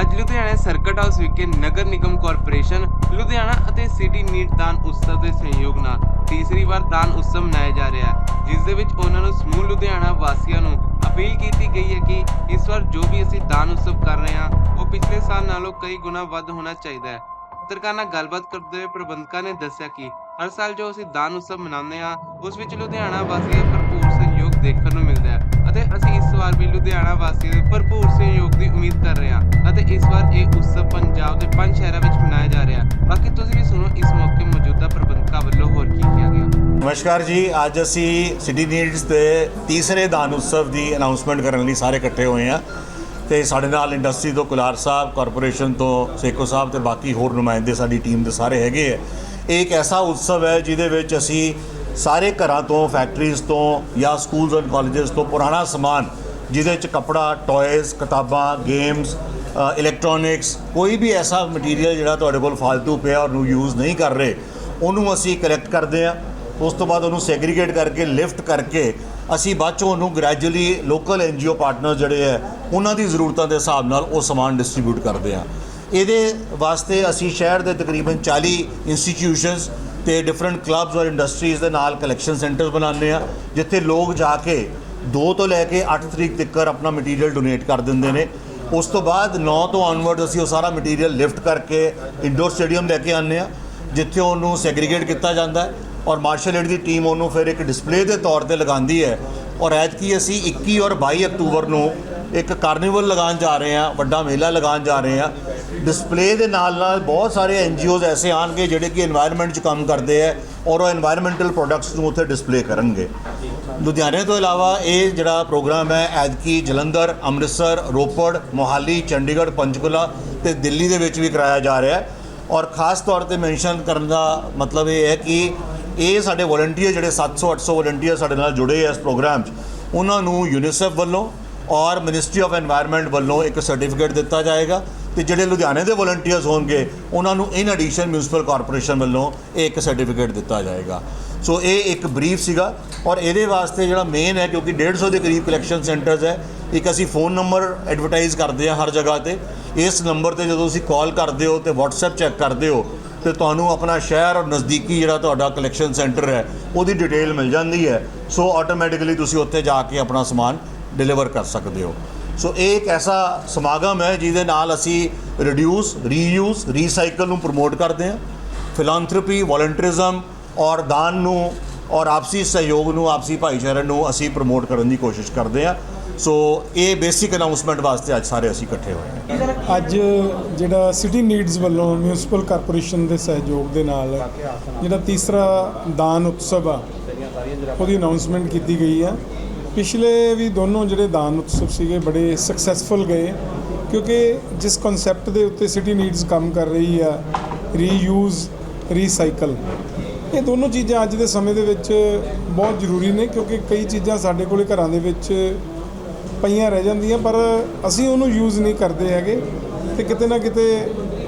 ਅੱਜ Ludhiana circuit house ਵਿਖੇ Nagar Nigam corporation, Ludhiana ਅਤੇ ਸਿਟੀ ਨੀਟ ਦਾਨ ਉਤਸਵ ਦੇ ਸਹਿਯੋਗ ਨਾਲ ਤੀਸਰੀ ਵਾਰ ਦਾਨ ਉਤਸਵ ਮਨਾਇਆ ਜਾ ਰਿਹਾ ਹੈ, ਜਿਸ ਦੇ ਵਿੱਚ ਉਹਨਾਂ ਨੂੰ ਸਮੂਹ ਲੁਧਿਆਣਾ ਵਾਸੀਆਂ ਨੂੰ ਅਪੀਲ ਕੀਤੀ ਗਈ ਹੈ ਕਿ ਇਸ ਵਾਰ ਜੋ ਵੀ ਅਸੀਂ ਦਾਨ ਉਤਸਵ ਕਰ ਰਹੇ ਹਾਂ, ਉਹ ਪਿਛਲੇ ਸਾਲ ਨਾਲੋਂ ਕਈ ਗੁਣਾ ਵੱਧ ਹੋਣਾ ਚਾਹੀਦਾ ਹੈ। ਪੱਤਰਕਾਰ ਨਾਲ ਗੱਲਬਾਤ ਕਰਦੇ ਹੋਏ ਪ੍ਰਬੰਧਕਾਂ ਨੇ ਦੱਸਿਆ ਕਿ ਹਰ ਸਾਲ ਜੋ ਅਸੀਂ ਦਾਨ ਉਤਸਵ ਮਨਾਉਂਦੇ ਹਾਂ, ਉਸ ਵਿੱਚ ਲੁਧਿਆਣਾ ਵਾਸੀਆਂ ਦਾ ਭਰਪੂਰ ਸਹਿਯੋਗ ਦੇਖਣ ਨੂੰ ਮਿਲਦਾ ਵਾਰ ਵੀ ਲੁਧਿਆਣਾ ਵਾਸੀਆਂ ਦੇ ਭਰਪੂਰ ਸਹਿਯੋਗ ਦੀ ਉਮੀਦ ਕਰ ਰਹੇ ਹਾਂ ਅਤੇ ਇਸ ਵਾਰ ਇਹ ਉਤਸਵ ਪੰਜਾਬ ਦੇ ਪੰਜ ਸ਼ਹਿਰਾਂ ਵਿੱਚ ਮਨਾਇਆ ਜਾ ਰਿਹਾ ਹੈ। ਬਾਕੀ ਤੁਸੀਂ ਵੀ ਸੁਣੋ, ਇਸ ਮੌਕੇ ਮੌਜੂਦਾ ਪ੍ਰਬੰਧਕਾਂ ਵੱਲੋਂ ਹੋਰ ਕੀ ਕਿਹਾ ਗਿਆ? ਨਮਸਕਾਰ ਜੀ, ਅੱਜ ਅਸੀਂ ਸਿਟੀ ਨੀਡਸ ਦੇ ਤੀਸਰੇ ਦਾਨ ਉਤਸਵ ਦੀ ਅਨਾਉਂਸਮੈਂਟ ਕਰਨ ਲਈ ਸਾਰੇ ਇਕੱਠੇ ਹੋਏ ਹਾਂ ਤੇ ਸਾਡੇ ਨਾਲ ਇੰਡਸਟਰੀ ਤੋਂ ਕੁਲਾਰ ਸਾਹਿਬ ਕਾਰਪੋਰੇਸ਼ਨ ਤੋਂ ਸੇਖੋ ਸਾਹਿਬ ਤੇ ਬਾਕੀ ਹੋਰ ਨੁਮਾਇੰਦੇ ਸਾਡੀ ਟੀਮ ਦੇ ਸਾਰੇ ਹੈਗੇ ਹੈ ਇਹ ਇੱਕ ਐਸਾ ਉਤਸਵ ਹੈ ਜਿਹਦੇ ਵਿੱਚ ਅਸੀਂ ਸਾਰੇ ਘਰਾਂ ਤੋਂ ਫੈਕਟਰੀਜ਼ ਤੋਂ ਜਾਂ ਸਕੂਲਸ ਐਂਡ ਕਾਲਜਸ ਤੋਂ ਪੁਰਾਣਾ ਸਮਾਨ ਜਿਹਦੇ 'ਚ ਕਪੜਾ ਟੌਇਜ਼ ਕਿਤਾਬਾਂ ਗੇਮਸ ਇਲੈਕਟ੍ਰੋਨਿਕਸ ਕੋਈ ਵੀ ਐਸਾ ਮਟੀਰੀਅਲ ਜਿਹੜਾ ਤੁਹਾਡੇ ਕੋਲ ਫालतू ਪਿਆ ਔਰ ਨੂੰ ਯੂਜ਼ ਨਹੀਂ ਕਰ ਰਹੇ, ਉਹਨੂੰ ਅਸੀਂ ਕਲੈਕਟ ਕਰਦੇ ਹਾਂ। ਉਸ ਤੋਂ ਬਾਅਦ ਉਹਨੂੰ ਸੈਗਰੀਗੇਟ ਕਰਕੇ ਲਿਫਟ ਕਰਕੇ ਅਸੀਂ ਬਾਅਦ ਚੋਂ ਉਹਨੂੰ ਗ੍ਰੈਜੂਅਲੀ ਲੋਕਲ ਐਨਜੀਓ ਪਾਰਟਨਰ ਜਿਹੜੇ ਹੈ, ਉਹਨਾਂ ਦੀ ਜ਼ਰੂਰਤਾਂ ਦੇ ਹਿਸਾਬ ਨਾਲ ਉਹ ਸਮਾਨ ਡਿਸਟ੍ਰੀਬਿਊਟ ਕਰਦੇ ਹਾਂ। ਇਹਦੇ ਵਾਸਤੇ ਅਸੀਂ ਸ਼ਹਿਰ ਦੇ ਤਕਰੀਬਨ 40 ਇੰਸਟੀਟਿਊਸ਼ਨਸ ਤੇ ਡਿਫਰੈਂਟ ਕਲੱਬਸ ਔਰ ਇੰਡਸਟਰੀਜ਼ ਦੇ ਨਾਲ ਕਲੈਕਸ਼ਨ ਸੈਂਟਰ ਬਣਾਉਂਦੇ ਆ ਜਿੱਥੇ ਲੋਕ ਜਾ ਕੇ 2 ਤੋਂ ਲੈ ਕੇ 8 ਤਰੀਕ ਤੱਕ ਆਪਣਾ ਮਟੀਰੀਅਲ ਡੋਨੇਟ ਕਰ ਦਿੰਦੇ ਨੇ। ਉਸ ਤੋਂ ਬਾਅਦ 9 ਤੋਂ ਆਨਵਰਡ ਅਸੀਂ ਉਹ ਸਾਰਾ ਮਟੀਰੀਅਲ ਲਿਫਟ ਕਰਕੇ ਇੰਡੋਰ ਸਟੇਡੀਅਮ ਲੈ ਕੇ ਆਉਂਦੇ ਆ ਜਿੱਥੇ ਉਹਨੂੰ ਸੈਗਰੀਗੇਟ ਕੀਤਾ ਜਾਂਦਾ ਹੈ ਔਰ ਮਾਰਸ਼ਲ ਏਡ ਦੀ ਟੀਮ ਉਹਨੂੰ ਫਿਰ ਇੱਕ ਡਿਸਪਲੇ ਦੇ ਤੌਰ ਤੇ ਲਗਾਉਂਦੀ ਹੈ। ਔਰ ਐਤਕੀ ਅਸੀਂ 21 ਔਰ 22 ਅਕਤੂਬਰ ਨੂੰ ਇੱਕ ਕਾਰਨੀਵਲ ਲਗਾਉਣ ਜਾ ਰਹੇ ਹਾਂ, ਵੱਡਾ ਮੇਲਾ ਲਗਾਉਣ ਜਾ ਰਹੇ ਹਾਂ। ਡਿਸਪਲੇ ਦੇ ਨਾਲ ਨਾਲ ਬਹੁਤ ਸਾਰੇ ਐਨਜੀਓਜ਼ ਐਸੇ ਆਣਗੇ ਜਿਹੜੇ ਕਿ এনवायरमेंट 'ਚ ਕੰਮ ਕਰਦੇ ਆ ਔਰ ਉਹ এনवायरमेंटਲ ਪ੍ਰੋਡਕਟਸ ਨੂੰ ਉੱਥੇ ਡਿਸਪਲੇ ਕਰਨਗੇ। ਲੁਧਿਆਣੇ ਤੋਂ ਇਲਾਵਾ ਇਹ ਜਿਹੜਾ ਪ੍ਰੋਗਰਾਮ ਹੈ ਐਦਕੀ ਜਲੰਧਰ, ਅੰਮ੍ਰਿਤਸਰ, ਰੋਪੜ, ਮੋਹਾਲੀ, ਚੰਡੀਗੜ੍ਹ, ਪੰਚਕੂਲਾ ਤੇ ਦਿੱਲੀ ਦੇ ਵਿੱਚ ਵੀ ਕਰਾਇਆ ਜਾ ਰਿਹਾ ਹੈ। ਔਰ ਖਾਸ ਤੌਰ ਤੇ ਮੈਂਸ਼ਨ ਕਰਨ ਦਾ ਮਤਲਬ ਇਹ ਹੈ ਕਿ ਇਹ ਸਾਡੇ ਵੋਲੰਟੀਅਰ ਜਿਹੜੇ 700 800 ਵੋਲੰਟੀਅਰ ਸਾਡੇ ਨਾਲ ਜੁੜੇ ਐ ਇਸ ਪ੍ਰੋਗਰਾਮ 'ਚ, ਉਹਨਾਂ ਨੂੰ ਯੂਨੀਸੈਫ ਵੱਲੋਂ ਔਰ ਮਿਨਿਸਟਰੀ ਆਫ এনवायरमेंट ਵੱਲੋਂ ਇੱਕ ਸਰਟੀਫਿਕੇਟ ਦਿੱਤਾ ਜਾਏਗਾ। ਤੇ ਜਿਹੜੇ ਲੁਧਿਆਣੇ ਦੇ ਵੋਲੰਟੀਅਰਸ ਹੋਣਗੇ, ਉਹਨਾਂ ਨੂੰ ਇਨ ਐਡੀਸ਼ਨ ਮਿਊਨਿਸਪਲ ਕਾਰਪੋਰੇਸ਼ਨ ਵੱਲੋਂ ਇਹ ਇੱਕ ਸਰਟੀਫਿਕੇਟ ਦਿੱਤਾ ਜਾਏਗਾ। ਸੋ ਇਹ ਇੱਕ ਬਰੀਫ ਸੀਗਾ ਔਰ ਇਹਦੇ ਵਾਸਤੇ ਜਿਹੜਾ ਮੇਨ ਹੈ, ਕਿਉਂਕਿ 150 ਦੇ ਕਰੀਬ ਕਲੈਕਸ਼ਨ ਸੈਂਟਰਸ ਹੈ, ਇੱਕ ਅਸੀਂ ਫੋਨ ਨੰਬਰ ਐਡਵਰਟਾਈਜ਼ ਕਰਦੇ ਹਾਂ ਹਰ ਜਗ੍ਹਾ ਤੇ। ਇਸ ਨੰਬਰ ਤੇ ਜਦੋਂ ਤੁਸੀਂ ਕਾਲ ਕਰਦੇ ਹੋ ਤੇ WhatsApp ਚੈੱਕ ਕਰਦੇ ਹੋ, ਤੇ ਤੁਹਾਨੂੰ ਆਪਣਾ ਸ਼ਹਿਰ ਔਰ ਨਜ਼ਦੀਕੀ ਜਿਹੜਾ ਤੁਹਾਡਾ ਕਲੈਕਸ਼ਨ ਸੈਂਟਰ ਹੈ, ਉਹਦੀ ਡਿਟੇਲ ਮਿਲ ਜਾਂਦੀ ਹੈ। ਸੋ ਆਟੋਮੈਟਿਕਲੀ ਤੁਸੀਂ ਉੱਥੇ ਜਾ ਕੇ ਆਪਣਾ ਸਮਾਨ ਡਿਲੀਵਰ ਕਰ ਸਕਦੇ ਹੋ। ਸੋ ਇਹ ਇੱਕ ਐਸਾ ਸਮਾਗਮ ਹੈ ਜਿਹਦੇ ਨਾਲ ਅਸੀਂ ਰਿਡਿਊਸ ਰੀਯੂਸ ਰੀਸਾਈਕਲ ਨੂੰ ਪ੍ਰਮੋਟ ਕਰਦੇ ਹਾਂ। ਫਿਲਾਂਥਰਪੀ ਵੋਲੰਟਰਿਜ਼ਮ ਔਰ ਦਾਨ ਨੂੰ ਔਰ ਆਪਸੀ ਸਹਿਯੋਗ ਨੂੰ, ਆਪਸੀ ਭਾਈਚਾਰੇ ਨੂੰ ਅਸੀਂ ਪ੍ਰਮੋਟ ਕਰਨ ਦੀ ਕੋਸ਼ਿਸ਼ ਕਰਦੇ ਹਾਂ। ਸੋ ਇਹ ਬੇਸਿਕ ਅਨਾਉਂਸਮੈਂਟ ਵਾਸਤੇ ਅੱਜ ਸਾਰੇ ਅਸੀਂ ਇਕੱਠੇ ਹੋਏ ਹਾਂ। ਅੱਜ ਜਿਹੜਾ ਸਿਟੀ ਨੀਡਸ ਵੱਲੋਂ ਮਿਊਨਿਸਪਲ ਕਾਰਪੋਰੇਸ਼ਨ ਦੇ ਸਹਿਯੋਗ ਦੇ ਨਾਲ ਜਿਹੜਾ ਤੀਸਰਾ ਦਾਨ ਉਤਸਵ ਆ, ਉਹਦੀ ਅਨਾਉਂਸਮੈਂਟ ਕੀਤੀ ਗਈ ਆ। ਪਿਛਲੇ ਵੀ ਦੋਨੋਂ ਜਿਹੜੇ ਦਾਨ ਉਤਸਵ ਸੀਗੇ ਬੜੇ ਸਕਸੈਸਫੁਲ ਗਏ, ਕਿਉਂਕਿ ਜਿਸ ਕਨਸੈਪਟ ਦੇ ਉੱਤੇ ਸਿਟੀ ਨੀਡਸ ਕੰਮ ਕਰ ਰਹੀ ਆ ਰੀਯੂਜ਼ ਰੀਸਾਈਕਲ ਇਹ ਦੋਨੋਂ ਚੀਜ਼ਾਂ ਅੱਜ ਦੇ ਸਮੇਂ ਦੇ ਵਿੱਚ ਬਹੁਤ ਜ਼ਰੂਰੀ ਨੇ, ਕਿਉਂਕਿ ਕਈ ਚੀਜ਼ਾਂ ਸਾਡੇ ਕੋਲੇ ਘਰਾਂ ਦੇ ਵਿੱਚ ਪਈਆਂ ਰਹਿ ਜਾਂਦੀਆਂ, ਪਰ ਅਸੀਂ ਉਹਨੂੰ ਯੂਜ਼ ਨਹੀਂ ਕਰਦੇ ਹੈਗੇ ਤੇ ਕਿਤੇ ਨਾ ਕਿਤੇ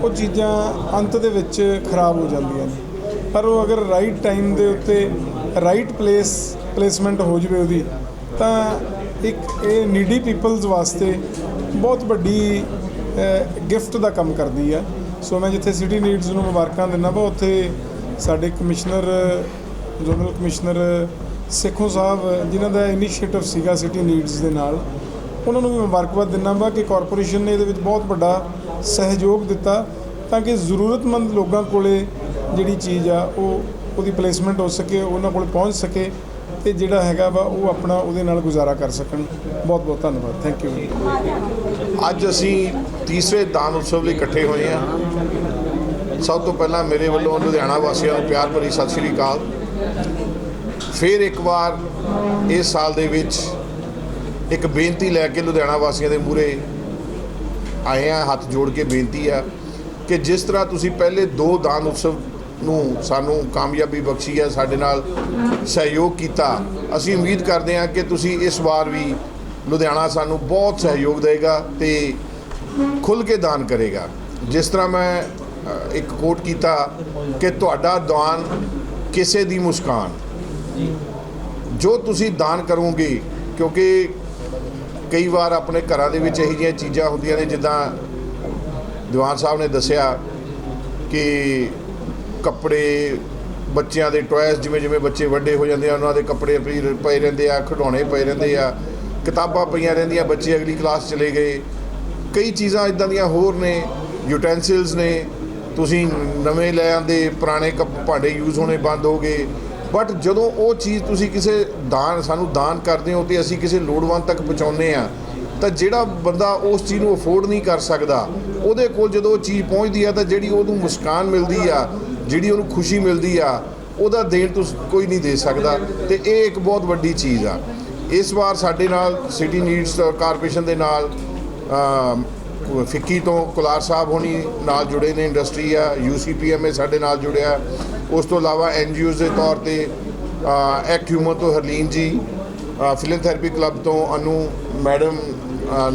ਉਹ ਚੀਜ਼ਾਂ ਅੰਤ ਦੇ ਵਿੱਚ ਖਰਾਬ ਹੋ ਜਾਂਦੀਆਂ ਨੇ। ਪਰ ਉਹ ਅਗਰ ਰਾਈਟ ਟਾਈਮ ਦੇ ਉੱਤੇ ਰਾਈਟ ਪਲੇਸ ਪਲੇਸਮੈਂਟ ਹੋ ਜਵੇ ਉਹਦੀ ਤਾਂ ਇੱਕ ਇਹ ਨੀਡੀ ਪੀਪਲਸ ਵਾਸਤੇ ਬਹੁਤ ਵੱਡੀ ਗਿਫਟ ਦਾ ਕੰਮ ਕਰਦੀ ਆ ਸੋ ਮੈਂ ਜਿੱਥੇ ਸਿਟੀ ਨੀਡਸ ਨੂੰ ਮੁਬਾਰਕਾਂ ਦਿੰਦਾ ਵਾ, ਉੱਥੇ ਸਾਡੇ commissioner zonal commissioner Sekhon Sahib, ਜਿਨ੍ਹਾਂ ਦਾ ਇਨੀਸ਼ੀਏਟਿਵ ਸੀਗਾ ਸਿਟੀ ਨੀਡਸ ਦੇ ਨਾਲ, ਉਹਨਾਂ ਨੂੰ ਵੀ ਮੁਬਾਰਕਬਾਦ ਦਿੰਦਾ ਵਾ ਕਿ ਕਾਰਪੋਰੇਸ਼ਨ ਨੇ ਇਹਦੇ ਵਿੱਚ ਬਹੁਤ ਵੱਡਾ ਸਹਿਯੋਗ ਦਿੱਤਾ ਤਾਂ ਕਿ ਜ਼ਰੂਰਤਮੰਦ ਲੋਕਾਂ ਕੋਲੇ ਜਿਹੜੀ ਚੀਜ਼ ਆ, ਉਹ ਉਹਦੀ ਪਲੇਸਮੈਂਟ ਹੋ ਸਕੇ, ਉਹਨਾਂ ਕੋਲ ਪਹੁੰਚ ਸਕੇ। ਤੇ ਜਿਹੜਾ ਹੈਗਾ ਵਾ, ਉਹ ਆਪਣਾ ਉਹਦੇ ਨਾਲ ਗੁਜ਼ਾਰਾ ਕਰ ਸਕਣ। ਬਹੁਤ ਬਹੁਤ ਧੰਨਵਾਦ। ਥੈਂਕ ਯੂ ਅੱਜ ਅਸੀਂ ਤੀਸਰੇ ਦਾਨ ਉਤਸਵ ਲਈ ਇਕੱਠੇ ਹੋਏ ਹਾਂ। ਸਭ ਤੋਂ ਪਹਿਲਾਂ ਮੇਰੇ ਵੱਲੋਂ ਲੁਧਿਆਣਾ ਵਾਸੀਆਂ ਨੂੰ ਪਿਆਰ ਭਰੀ ਸਤਿ ਸ਼੍ਰੀ ਅਕਾਲ। ਫਿਰ ਇੱਕ ਵਾਰ ਇਸ ਸਾਲ ਦੇ ਵਿੱਚ ਇੱਕ ਬੇਨਤੀ ਲੈ ਕੇ ਲੁਧਿਆਣਾ ਵਾਸੀਆਂ ਦੇ ਮੂਹਰੇ ਆਏ ਆ ਹੱਥ ਜੋੜ ਕੇ ਬੇਨਤੀ ਆ ਕਿ ਜਿਸ ਤਰ੍ਹਾਂ ਤੁਸੀਂ ਪਹਿਲੇ ਦੋ ਦਾਨ ਉਤਸਵ ਨੂੰ ਸਾਨੂੰ ਕਾਮਯਾਬੀ ਬਖਸ਼ੀ ਹੈ, ਸਾਡੇ ਨਾਲ ਸਹਿਯੋਗ ਕੀਤਾ। ਅਸੀਂ ਉਮੀਦ ਕਰਦੇ ਹਾਂ ਕਿ ਤੁਸੀਂ ਇਸ ਵਾਰ ਵੀ ਲੁਧਿਆਣਾ ਸਾਨੂੰ ਬਹੁਤ ਸਹਿਯੋਗ ਦੇਗਾ ਤੇ ਖੁੱਲ ਕੇ ਦਾਨ ਕਰੇਗਾ। ਜਿਸ ਤਰ੍ਹਾਂ ਮੈਂ ਇੱਕ ਕੋਟ ਕੀਤਾ ਕਿ ਤੁਹਾਡਾ ਦਾਨ ਕਿਸੇ ਦੀ ਮੁਸਕਾਨ। ਜੋ ਤੁਸੀਂ ਦਾਨ ਕਰੋਗੇ, ਕਿਉਂਕਿ ਕਈ ਵਾਰ ਆਪਣੇ ਘਰਾਂ ਦੇ ਵਿੱਚ ਇਹੋ ਜਿਹੀਆਂ ਚੀਜ਼ਾਂ ਹੁੰਦੀਆਂ ਨੇ, ਜਿੱਦਾਂ ਦੀਵਾਨ ਸਾਹਿਬ ਨੇ ਦੱਸਿਆ ਕਿ ਕੱਪੜੇ ਬੱਚਿਆਂ ਦੇ ਟੌਇਸ ਜਿਵੇਂ ਜਿਵੇਂ ਬੱਚੇ ਵੱਡੇ ਹੋ ਜਾਂਦੇ ਆ, ਉਹਨਾਂ ਦੇ ਕੱਪੜੇ ਪਈ ਪਏ ਰਹਿੰਦੇ ਆ, ਖਿਡੌਣੇ ਪਏ ਰਹਿੰਦੇ ਆ, ਕਿਤਾਬਾਂ ਪਈਆਂ ਰਹਿੰਦੀਆਂ, ਬੱਚੇ ਅਗਲੀ ਕਲਾਸ ਚਲੇ ਗਏ। ਕਈ ਚੀਜ਼ਾਂ ਇਦਾਂ ਦੀਆਂ ਹੋਰ ਨੇ ਯੂਟੈਂਸਿਲਸ ਨੇ, ਤੁਸੀਂ ਨਵੇਂ ਲੈ ਆਂਦੇ ਪੁਰਾਣੇ ਕੱਪ ਭਾਂਡੇ ਯੂਜ਼ ਹੋਣੇ ਬੰਦ ਹੋ ਗਏ। ਬਟ ਜਦੋਂ ਉਹ ਚੀਜ਼ ਤੁਸੀਂ ਕਿਸੇ ਦਾਨ, ਸਾਨੂੰ ਦਾਨ ਕਰਦੇ ਹੋ ਤੇ ਅਸੀਂ ਕਿਸੇ ਲੋੜਵੰਦ ਤੱਕ ਪਹੁੰਚਾਉਂਦੇ ਆ ਤਾਂ ਜਿਹੜਾ ਬੰਦਾ ਉਸ ਚੀਜ਼ ਨੂੰ ਅਫੋਰਡ ਨਹੀਂ ਕਰ ਸਕਦਾ, ਉਹਦੇ ਕੋਲ ਜਦੋਂ ਉਹ ਚੀਜ਼ ਪਹੁੰਚਦੀ ਆ, ਤਾਂ ਜਿਹੜੀ ਉਹਨੂੰ ਮੁਸਕਾਨ ਮਿਲਦੀ ਆ ਜਿਹੜੀ ਉਹਨੂੰ ਖੁਸ਼ੀ ਮਿਲਦੀ ਆ, ਉਹਦਾ ਦੇਣ ਤੁਸੀਂ ਕੋਈ ਨਹੀਂ ਦੇ ਸਕਦਾ। ਤੇ ਇਹ ਇੱਕ ਬਹੁਤ ਵੱਡੀ ਚੀਜ਼ ਆ। ਇਸ ਵਾਰ ਸਾਡੇ ਨਾਲ ਸਿਟੀ ਨੀਡਸ ਕਾਰਪੋਰੇਸ਼ਨ ਦੇ ਨਾਲ ਫਿੱਕੀ ਤੋਂ ਕੁਲਾਰ ਸਾਹਿਬ ਹੋਣੀ ਨਾਲ ਜੁੜੇ ਨੇ, ਇੰਡਸਟਰੀ ਆ ਯੂਸੀਪੀਐਮਏ ਸਾਡੇ ਨਾਲ ਜੁੜਿਆ। ਉਸ ਤੋਂ ਇਲਾਵਾ ਐਨਜੀਓਜ਼ ਦੇ ਤੌਰ ਤੇ ਐਕਟ ਹਿਊਮਨ ਤੋਂ ਹਰਲੀਨ ਜੀ ਫਿਲੈਂਥੈਰੇਪੀ ਕਲੱਬ ਤੋਂ ਅਨੂ, ਮੈਡਮ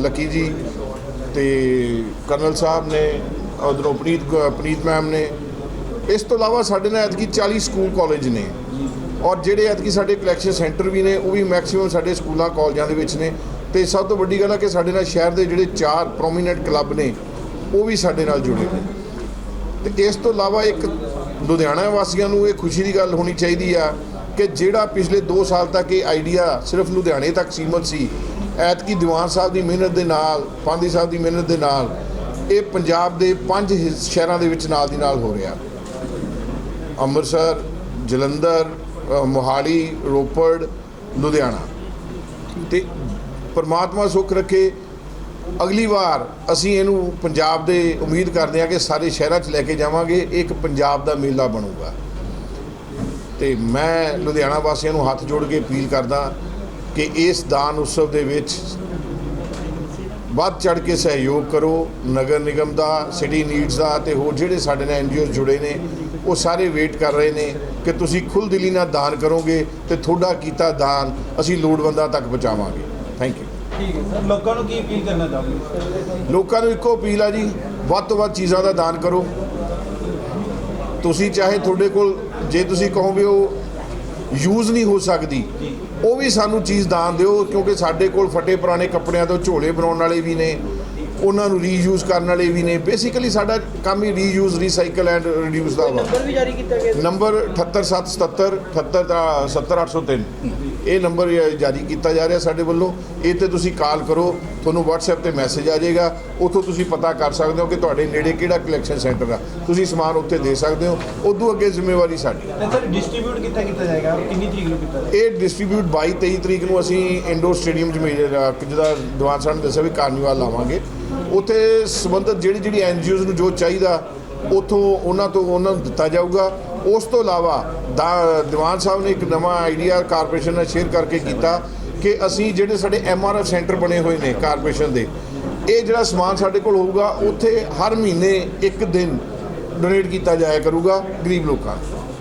ਲੱਕੀ ਜੀ ਤੇ ਕਰਨਲ ਸਾਹਿਬ ਨੇ, ਉਧਰੋਂ ਪ੍ਰੀਤ ਪ੍ਰੀਤ ਮੈਮ ਨੇ ਇਸ ਤੋਂ ਇਲਾਵਾ ਸਾਡੇ ਨਾਲ ਐਤਕੀ 40 ਸਕੂਲ ਕਾਲਜ ਨੇ। ਔਰ ਜਿਹੜੇ ਐਤਕੀ ਸਾਡੇ ਕਲੈਕਸ਼ਨ ਸੈਂਟਰ ਵੀ ਨੇ, ਉਹ ਵੀ ਮੈਕਸਿਮਮ ਸਾਡੇ ਸਕੂਲਾਂ, ਕਾਲਜਾਂ ਦੇ ਵਿੱਚ ਨੇ। ਤੇ ਸਭ ਤੋਂ ਵੱਡੀ ਗੱਲ ਹੈ ਕਿ ਸਾਡੇ ਨਾਲ ਸ਼ਹਿਰ ਦੇ ਜਿਹੜੇ ਚਾਰ ਪ੍ਰੋਮੀਨੈਂਟ ਕਲੱਬ ਨੇ, ਉਹ ਵੀ ਸਾਡੇ ਨਾਲ ਜੁੜੇ ਨੇ। ਤੇ ਇਸ ਤੋਂ ਇਲਾਵਾ ਇੱਕ ਲੁਧਿਆਣਾ ਵਾਸੀਆਂ ਨੂੰ ਇਹ ਖੁਸ਼ੀ ਦੀ ਗੱਲ ਹੋਣੀ ਚਾਹੀਦੀ ਆ ਕਿ ਜਿਹੜਾ ਪਿਛਲੇ 2 ਸਾਲ ਤੱਕ ਇਹ ਆਈਡੀਆ ਸਿਰਫ ਲੁਧਿਆਣੇ ਤੱਕ ਸੀਮਤ ਸੀ, ਐਤਕੀ ਦੀਵਾਨ ਸਾਹਿਬ ਦੀ ਮਿਹਨਤ ਦੇ ਨਾਲ ਪਾਂਦੀ ਸਾਹਿਬ ਦੀ ਮਿਹਨਤ ਦੇ ਨਾਲ, ਇਹ ਪੰਜਾਬ ਦੇ ਪੰਜ ਸ਼ਹਿਰਾਂ ਦੇ ਵਿੱਚ ਨਾਲ ਦੀ ਨਾਲ ਹੋ ਰਿਹਾ। ਅੰਮ੍ਰਿਤਸਰ, ਜਲੰਧਰ ਮੋਹਾਲੀ, ਰੋਪੜ, ਲੁਧਿਆਣਾ। ਤੇ ਪਰਮਾਤਮਾ ਸੁੱਖ ਰੱਖੇ। ਅਗਲੀ ਵਾਰ ਅਸੀਂ ਇਹਨੂੰ ਪੰਜਾਬ ਦੇ ਉਮੀਦ ਕਰਦੇ ਹਾਂ ਕਿ ਸਾਰੇ ਸ਼ਹਿਰਾਂ 'ਚ ਲੈ ਕੇ ਜਾਵਾਂਗੇ। ਇਹ ਇੱਕ ਪੰਜਾਬ ਦਾ ਮੇਲਾ ਬਣੂਗਾ। ਤੇ ਮੈਂ ਲੁਧਿਆਣਾ ਵਾਸੀਆਂ ਨੂੰ ਹੱਥ ਜੋੜ ਕੇ ਅਪੀਲ ਕਰਦਾ ਕਿ ਇਸ ਦਾਨ ਉਤਸਵ ਦੇ ਵਿੱਚ ਵੱਧ ਚੜ ਕੇ ਸਹਿਯੋਗ ਕਰੋ। ਨਗਰ ਨਿਗਮ ਦਾ ਸਿਟੀ ਨੀਡਸ ਦਾ ਤੇ ਹੋਰ ਜਿਹੜੇ ਸਾਡੇ ਨਾਲ ਐਨਜੀਓ ਜੁੜੇ ਨੇ ਉਹ ਸਾਰੇ ਵੇਟ ਕਰ ਰਹੇ ਨੇ ਕਿ ਤੁਸੀਂ ਖੁੱਲ੍ਹ ਦਿਲੀ ਨਾਲ ਦਾਨ ਕਰੋਗੇ ਤੇ ਤੁਹਾਡਾ ਕੀਤਾ ਦਾਨ ਅਸੀਂ ਲੋੜਵੰਦਾਂ ਤੱਕ ਪਹੁੰਚਾਵਾਂਗੇ। ਥੈਂਕ ਯੂ ਠੀਕ ਹੈ ਸਰ ਲੋਕਾਂ ਨੂੰ ਕੀ ਅਪੀਲ ਕਰਨਾ ਚਾਹੋਗੇ? ਲੋਕਾਂ ਨੂੰ ਇੱਕੋ ਅਪੀਲ ਆ ਜੀ ਵੱਧ ਤੋਂ ਵੱਧ ਚੀਜ਼ਾਂ ਦਾ ਦਾਨ ਕਰੋ। ਤੁਸੀਂ ਚਾਹੇ ਤੁਹਾਡੇ ਕੋਲ ਜੇ ਤੁਸੀਂ ਕਹੋ ਵੀ ਉਹ ਯੂਜ਼ ਨਹੀਂ ਹੋ ਸਕਦੀ ਉਹ ਵੀ ਸਾਨੂੰ ਚੀਜ਼ ਦਾਨ ਦਿਓ ਕਿਉਂਕਿ ਸਾਡੇ ਕੋਲ ਫਟੇ ਪੁਰਾਣੇ ਕੱਪੜਿਆਂ ਤੋਂ ਝੋਲੇ ਬਣਾਉਣ ਵਾਲੇ ਵੀ ਨੇ ਉਹਨਾਂ ਨੂੰ ਰੀਯੂਜ਼ ਕਰਨ ਵਾਲੇ ਵੀ ਨੇ। ਬੇਸਿਕਲੀ ਸਾਡਾ ਕੰਮ ਹੀ ਰੀਯੂਜ਼ ਰੀਸਾਈਕਲ ਐਂਡ ਰਿਡਿਊਸ ਦਾ ਵਾ। ਨੰਬਰ ਵੀ ਜਾਰੀ ਕੀਤਾ ਗਿਆ ਨੰਬਰ 78777 78703 ਇਹ ਨੰਬਰ ਜਾਰੀ ਕੀਤਾ ਜਾ ਰਿਹਾ ਸਾਡੇ ਵੱਲੋਂ। ਇਹ ਤੇ ਤੁਸੀਂ ਕਾਲ ਕਰੋ ਤੁਹਾਨੂੰ WhatsApp ਤੇ ਮੈਸੇਜ ਆ ਜਾਏਗਾ। ਉੱਥੋਂ ਤੁਸੀਂ ਪਤਾ ਕਰ ਸਕਦੇ ਹੋ ਕਿ ਤੁਹਾਡੇ ਨੇੜੇ ਕਿਹੜਾ ਕਲੈਕਸ਼ਨ ਸੈਂਟਰ ਆ। ਤੁਸੀਂ ਸਮਾਨ ਉੱਥੇ ਦੇ ਸਕਦੇ ਹੋ। ਉਦੋਂ ਅੱਗੇ ਜ਼ਿੰਮੇਵਾਰੀ ਸਾਡੀ। ਤੇ ਸਰ ਡਿਸਟ੍ਰੀਬਿਊਟ ਕੀਤਾ ਕੀਤਾ ਜਾਏਗਾ? ਕਿੰਨੀ ਤਰੀਕ ਨੂੰ ਕੀਤਾ ਜਾਏਗਾ? ਇਹ ਡਿਸਟ੍ਰੀਬਿਊਟ 22 23 ਤਰੀਕ ਨੂੰ ਅਸੀਂ ਇੰਡੋਰ ਸਟੇਡੀਅਮ 'ਚ ਮੇਜਰ ਜਿਹਦਾ ਦੀਵਾਨ ਸਾਹਿਬ ਨੇ ਦੱਸਿਆ ਵੀ ਕਾਰਨੀਵਾਲ ਲਾਵਾਂਗੇ। ਉੱਥੇ ਸੰਬੰਧਿਤ ਜਿਹੜੀ ਜਿਹੜੀ ਐਨਜੀਓਜ਼ ਨੂੰ ਜੋ ਚਾਹੀਦਾ ਉਥੋਂ ਉਹਨਾਂ ਤੋਂ ਉਹਨਾਂ ਨੂੰ ਦਿੱਤਾ ਜਾਊਗਾ। ਉਸ ਤੋਂ ਇਲਾਵਾ ਦਾ- ਦੀਵਾਨ ਸਾਹਿਬ ਨੇ ਇੱਕ ਨਵਾਂ ਆਈਡੀਆ ਕਾਰਪੋਰੇਸ਼ਨ ਨਾਲ ਸ਼ੇਅਰ ਕਰਕੇ ਕੀਤਾ ਕਿ ਅਸੀਂ ਜਿਹੜੇ ਸਾਡੇ ਐਮਆਰਐਫ ਸੈਂਟਰ ਬਣੇ ਹੋਏ ਨੇ ਕਾਰਪੋਰੇਸ਼ਨ ਦੇ, ਇਹ ਜਿਹੜਾ ਸਮਾਨ ਸਾਡੇ ਕੋਲ ਹੋਊਗਾ, ਉੱਥੇ ਹਰ ਮਹੀਨੇ ਇੱਕ ਦਿਨ ਡੋਨੇਟ ਕੀਤਾ ਜਾਇਆ ਕਰੂਗਾ ਗਰੀਬ ਲੋਕਾਂ ਨੂੰ।